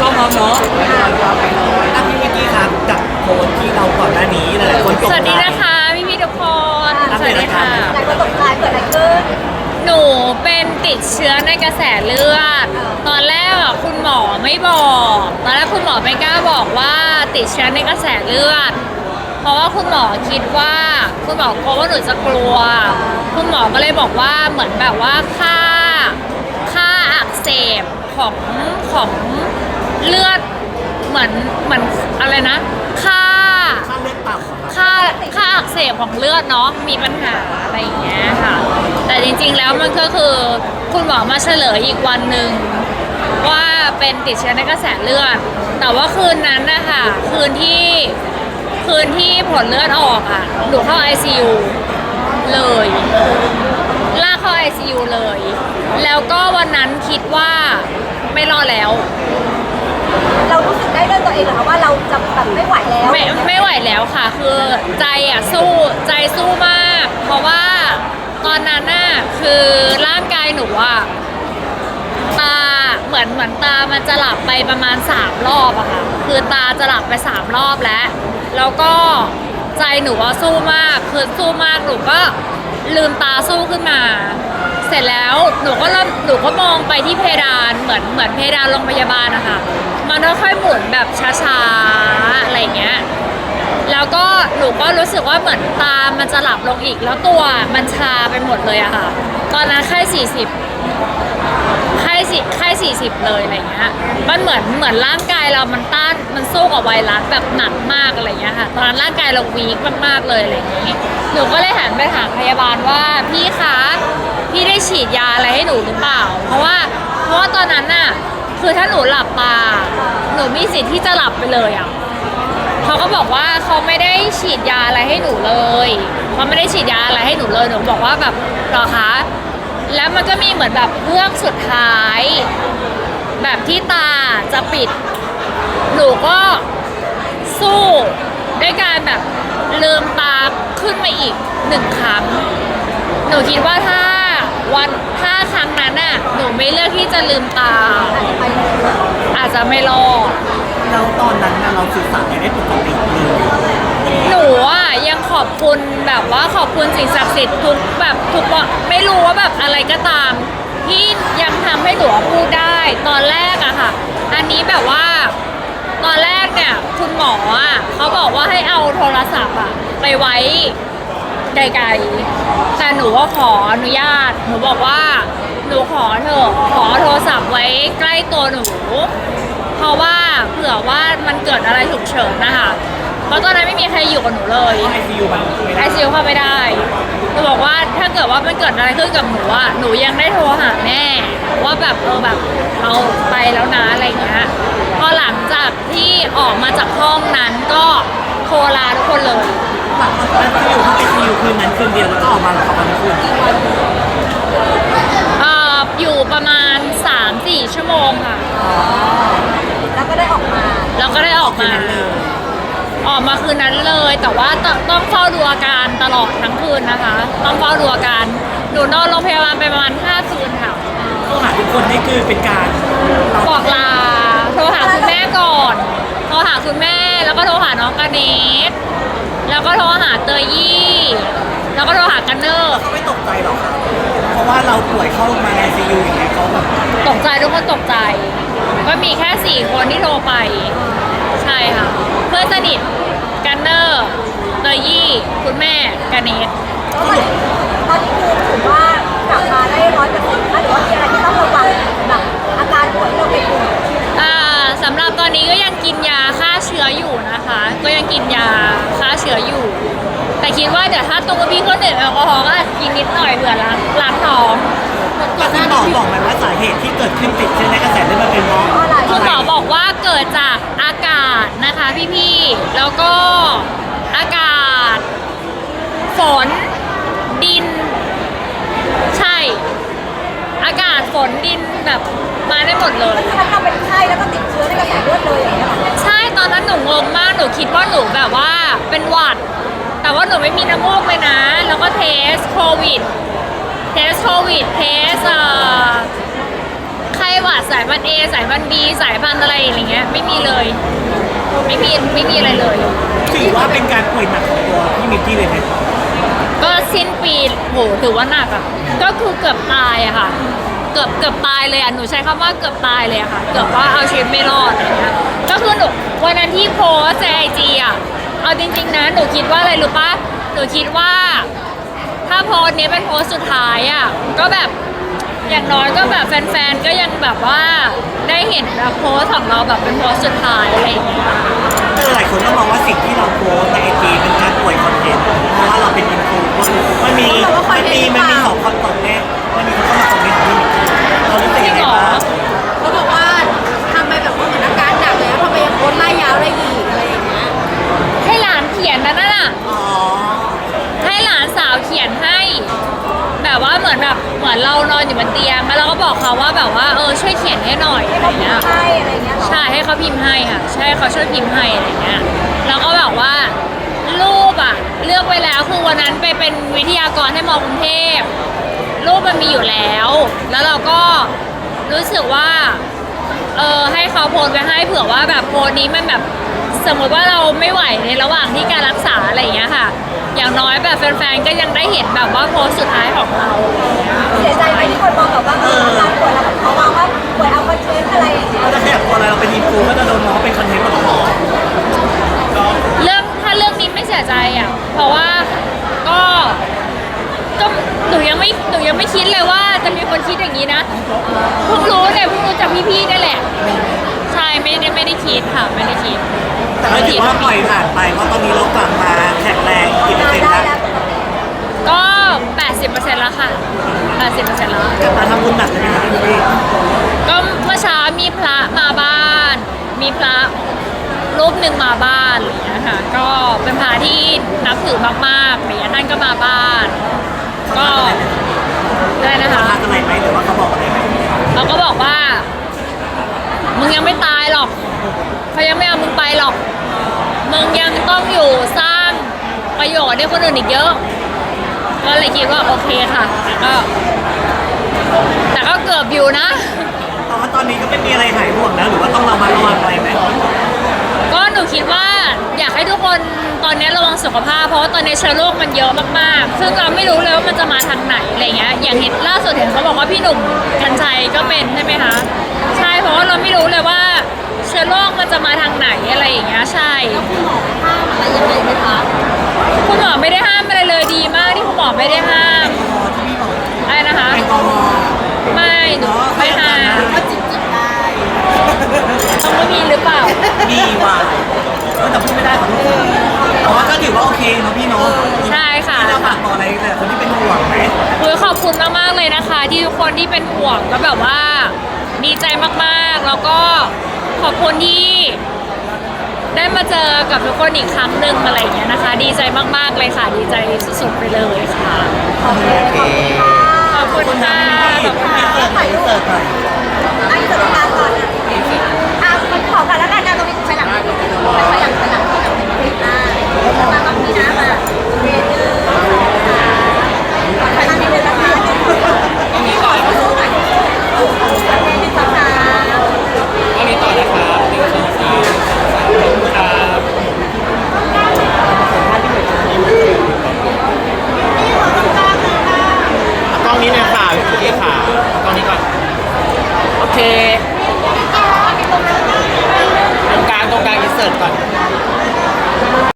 กล้องพร้อมเนาะอะพี่เมื่อกี้ครับกับโพสต์ที่เราก่อนหน้านี้หลายๆคนสวัสดีนะคะพี่พี่ๆทุกคนอัปสเดวัตสดีค่ะอาการหลายคนตกใจเกิดอะไรขึ้น หนูเป็นติดเชื้อในกระแสเลือด ตอนแรกอะคุณหมอไม่บอก ตอนแรกคุณหมอไม่กล้าบอกว่าติดเชื้อในกระแสเลือด เพราะว่าคุณหมอคิดว่า คุณหมอกลัวว่าหนูจะกลัว คุณหมอก็เลยบอกว่าเหมือนแบบว่าค่าค่าอักเสบของของ เลือดเหมือนเหมือนอะไรนะค่าค่าเลือดต่ำอะครับค่าค่าอักเสบของเลือดเนาะมีปัญหาอะไรอย่างเงี้ยค่ะ แต่จริงๆแล้วมันก็คือคุณหมอมาเฉลยอีกวันหนึ่งว่าเป็นติดเชื้อในกระแสเลือด แต่ว่าคืนนั้นนะคะคืนที่คืนที่ผลเลือดออกอะหนูเข้า ICU เลยลากเข้า ICU เลย แล้วก็วันนั้นคิดว่าไม่รอดแล้ว เรารู้สึกได้ด้วยตัวเองเหรอคะว่าเราจะแบบไม่ไหวแล้วไม่ไม่ไหวแล้วค่ะ คือใจอะสู้ใจสู้มาก เพราะว่าตอนนั้นน่ะคือร่างกายหนูอะตาเหมือนเหมือนตามันจะหลับไปประมาณสามรอบอะค่ะคือตาจะหลับไปสามรอบแล้ว แล้วก็ใจหนูว่าสู้มากคือสู้มากหนูก็ลืมตาสู้ขึ้นมา ร็จแล้วหนูก็เริ่มหนูก็มองไปที่เพดานเหมือนเหมือนเพดานโรงพยาบาลนะคะมันค่อยๆหมุนแบบช้าๆอะไรเงี้ยแล้วก็หนูก็รู้สึกว่าเหมือนตามันจะหลับลงอีก แล้วตัวมันชาไปหมดเลยอะค่ะ ตอนนั้นไข้40ไข้สิไข้40เลยอะไรเงี้ยมันเหมือนเหมือนร่างกายเรามันต้านมันสู้กับไวรัสแบบหนักมากอะไรเงี้ยค่ะตอนนั้นร่างกายเราวีคมากๆเลยอะไรอย่างงี้หนูก็เลยหันไปถามพยาบาลว่าพี่คะ พี่ได้ฉีดยาอะไรให้หนูหรือเปล่า เพราะว่าเพราะว่าตอนนั้นน่ะคือถ้าหนูหลับตาหนูมีสิทธิ์ที่จะหลับไปเลยอะเขาก็บอกว่าเขาไม่ได้ฉีดยาอะไรให้หนูเลยเขาไม่ได้ฉีดยาอะไรให้หนูเลยหนูบอกว่าแบบหรอคะแล้วมันก็มีเหมือนแบบเพื่อกสุดท้าย แบบที่ตาจะปิด หนูก็สู้ด้วยการแบบลืมตาขึ้นมาอีกหนึ่งครั้ง หนูคิดว่าถ้า วันถ้าครั้งนั้นน่ะหนูไม่เลือกที่จะลืมตาไปเลยอาจจะไม่รอดแล้วตอนนั้นน่ะเราสื่อสารกันได้ปกติเลยหนูอะยังขอบคุณแบบว่าขอบคุณสิ่งศักดิ์สิทธิ์ทุกแบบทุกวันไม่รู้ว่าแบบอะไรก็ตาม ที่ยังทำให้หนูพูดได้ ตอนแรกอะค่ะ อันนี้แบบว่า ตอนแรกเนี่ยคุณหมออะเขาบอกว่าให้เอาโทรศัพท์อะไปไว้ ไกลๆ แต่หนูก็ขออนุญาต หนูบอกว่า หนูขอเถอะ ขอโทรศัพท์ไว้ใกล้ตัวหนู เพราะว่าเผื่อว่ามันเกิดอะไรฉุกเฉินนะคะ เพราะตอนนั้นไม่มีใครอยู่กับหนูเลย ไอซียูมันไม่ไอได้ซียูเข้าไม่ได้ หนูบอกว่าถ้าเกิดว่ามันเกิดอะไรขึ้นกับหนูอะหนูยังได้โทรหาแม่ ว่าแบบเออแบบเราไปแล้วนะอะไรเงี้ย พอหลังจากที่ออกมาจากห้องนั้นก็โทรลาทุกคนเลย แล้วที่อยู่ห้องไอซียูคืนนั้นคืนเดียวแล้วก็ออกมาเหรอครับวันคืนเอ่ออยู่ประมาณ 3-4 ชั่วโมงค่ะ แล้วก็ได้ออกมา แล้วก็ได้ออกคืนมา นั้นเลยออกมาคืนนั้นเลย แต่ว่าตต้องเฝ้าดูอาการตลอดทั้งคืนนะคะ ต้องเฝ้าดูอาการหนูนอนโรงพยาบาลไปประมาณ5คืนค่ะโทรหาทุกคนนี่คือเป็นการเราบอกลาโทรหาคุณแม่ก่อนโทรหาคุณแม่แล้วก็โทรหาน้องกาเนส แล้วก็โทรหาเตยยี่ แล้วก็โทรหากันเนอร์เขาไม่ตกใจหรอกครับเพราะว่าเราป่วยเข้ามาในซียูอย่างเงี้ยเขาแบบตกใจทุกคนตกใจ ก็มีแค่สี่คนที่โทรไป ใช่ค่ะ เพื่อนสนิทกันเนอร์เตยยี่ คุณแม่กาเนสก็ตอนนี้ตอนนี้คือ นะคะ ก็ยังกินยาฆ่าเชื้ออยู่ แต่คิดว่าเดี๋ยวถ้าตัวพี่คนอื่นแอลกอฮอล์ก็อาจจะกินนิดหน่อยเผื่อล้างล้างท้องแล้วคุณหมอบอกไหมว่าสาเหตุที่เกิดขึ้นติดเชื้อในกระแสเลือดมันเป็นเพราะเพราะอะไรคุณหมอบอกว่าเกิดจากอากาศนะคะพี่ๆแล้วก็อากาศ ฝน ดิน ใช่ อากาศฝนดินแบบมาได้หมดเลยฉะนั้นเราเป็นไข้แล้วก็ติดเชื้อในกระแสเลือดเลยอย่างเงี้ยเหรอใช่ ตอนนั้นหนูงงมากหนูคิดว่าหนูแบบว่าเป็นหวัด แต่ว่าหนูไม่มีน้ำมูกเลยนะ แล้วก็เทสโควิด เทสโควิด เทสเอ่อไข้หประวัติสายพันธุ์ A สายพันธุ์ B สายพันธุ์อะไรอย่างเงี้ยไม่มีเลย ไม่มีไม่มีอะไรเลย ถือว่าเป็นการป่วยหนักของตัวพี่มิกกี้เลยไหมก็สิ้นปีโหถือว่าหนักอะก็คือเกือบตายอะค่ะ เกือบเกือบตายเลยอะหนูใช้คำว่าเกือบตายเลยอะค่ะ เกือบว่าเอาชีวิตไม่รอดอะไรเงี้ยก็คือหนูวันนั้นที่โพสในไอจีอะเอาจริง ๆนะหนูคิดว่าอะไรรู้ปะหนูคิดว่า ถ้าโพสต์นี้เป็นโพสต์สุดท้ายอะก็แบบอย่างน้อยก็แบบแฟนๆก็ยังแบบว่าได้เห็นแบบโพสต์ของเราแบบเป็นโพสต์สุดท้ายอะไรอย่างเงี้ยแต่หลายคนก็มองว่าสิ่งที่เราโพสต์ในไอจีเป็นการป่วยคอนเทนต์เพราะว่าเราเป็นอินฟูมันมีมันมีมันมีสองคนตกเนี่ยมันมี แบบว่าเออช่วยเขียนให้หน่อยอะไรเงี้ย ใช่อะไรเงี้ยเหรอใช่ให้เขาพิมพ์ให้ค่ะใช่เขาช่วยพิมพ์ให้อะไรเงี้ยแล้วก็แบบว่ารูปอะเลือกไว้แล้วคือวันนั้นไปเป็นวิทยากรให้มอกรุงเทพรูปมันมีอยู่แล้ว แล้วเราก็รู้สึกว่าเออให้เขาโพสต์ไปให้เผื่อว่าแบบโพสต์นี้มันแบบสมมติว่าเราไม่ไหวในระหว่างที่การรักษาอะไรอย่างเงี้ยค่ะ อย่างน้อยแบบแฟนๆก็ยังได้เห็นแบบว่าโพสต์สุดท้ายของเราเสียใจไหมที่คนมองแบบว่าเอออาการป่วยแล้วเขามองว่าป่วยเอาคอนเทนต์อะไรอย่างเงี้ยก็จะขยับตัวอะไรเราเป็นอินฟูก็จะโดนมองว่าเป็นคอนเทนต์มาตลอดเรื่องถ้าเรื่องนี้ไม่เสียใจอะเพราะว่าก็ก็หนูยังไม่หนูยังไม่คิดเลยว่าจะมีคนคิดอย่างนี้นะเพิ่งรู้เนี่ยเพิ่งรู้จากพี่ๆนี่แหละใช่ไม่ได้ไม่ได้คิดค่ะไม่ได้คิดแต่ก็ถือว่าปล่อยผ่านไปเพราะตอนนี้เรากลับมาแข็งแรง กี่เปอร์งานเซ็นต์ได้แล้วแล้วก็ 80%แล้วค่ะ 80%แล้ว กลับมาทำบุญหนักเลยไหมครับพี่มิกกี้ก็เมื่อเช้ามีพระมาบ้าน มีพระรูปหนึ่งมาบ้านอะไรอย่างเงี้ยค่ะ ก็เป็นพระที่นับถือมากๆอะไรอย่างเงี้ยท่านก็มาบ้าน ก็ได้นะคะเขาทักอะไรไหมหรือว่าเขาบอกอะไรไหมเขาก็บอกว่า มึงยังไม่ตายหรอกเขายังไม่เอามึงไปหรอก มึงยังต้องอยู่สร้าง ประโยชน์ให้คนอื่นอีกเยอะ ก็เลยคิดว่าโอเคค่ะแต่ก็ แต่ก็เกือบอยู่นะ แต่ว่าตอนนี้ก็ไม่มีอะไรหายห่วงแล้ว หรือว่าต้องระมัดระวังอะไรไหมก็หนูคิดว่าอยากให้ทุกคนตอนนี้ระวังสุขภาพ เพราะว่าตอนนี้เชื้อโรคมันเยอะมากๆ ซึ่งเราไม่รู้เลยว่ามันจะมาทางไหนอะไรเงี้ย อย่างเห็นล่าสุดเห็นเขาบอกว่าพี่หนุ่มกัญชัยก็เป็นใช่ไหมคะ ใช่เพราะว่าเราไม่รู้เลยว่าเชื้อโรคมันจะมาทางไหนอะไรอย่างเงี้ยใช่ห้ามอะไรยังไงไหมคะ คุณหมอไม่ได้ห้ามอะไรเลยดีมากที่คุณหมอไม่ได้ห้ามพอที่พี่บอกอะไรนะคะแอลกอฮอล์ไม่หนูไม่ห้ามก็จิบจิบได้ต้องไม่มีหรือเปล่ามีว่ะเออแต่พูดไม่ได้ขอโทษแต่ว่าก็ถือว่าโอเคเนาะพี่เนาะใช่ค่ะที่เราฝากบอกอะไรแต่คนที่เป็นห่วงไหมคุยขอบคุณมากๆเลยนะคะ ที่ทุกคนที่เป็นห่วงก็แบบว่าดีใจมากๆแล้วก็ขอบคุณที่ ได้มาเจอกับทุกคนอีกครั้งหนึ่งอะไรอย่างเงี้ยนะคะ ดีใจมากๆเลยค่ะ ดีใจสุดๆไปเลยค่ะ โอเคขอบคุณค่ะขอบคุณค่ะขอบคุณค่ะถ่ายรูปเสิร์ฟหน่อยอันนี้จะลงมาก่อนนะอะ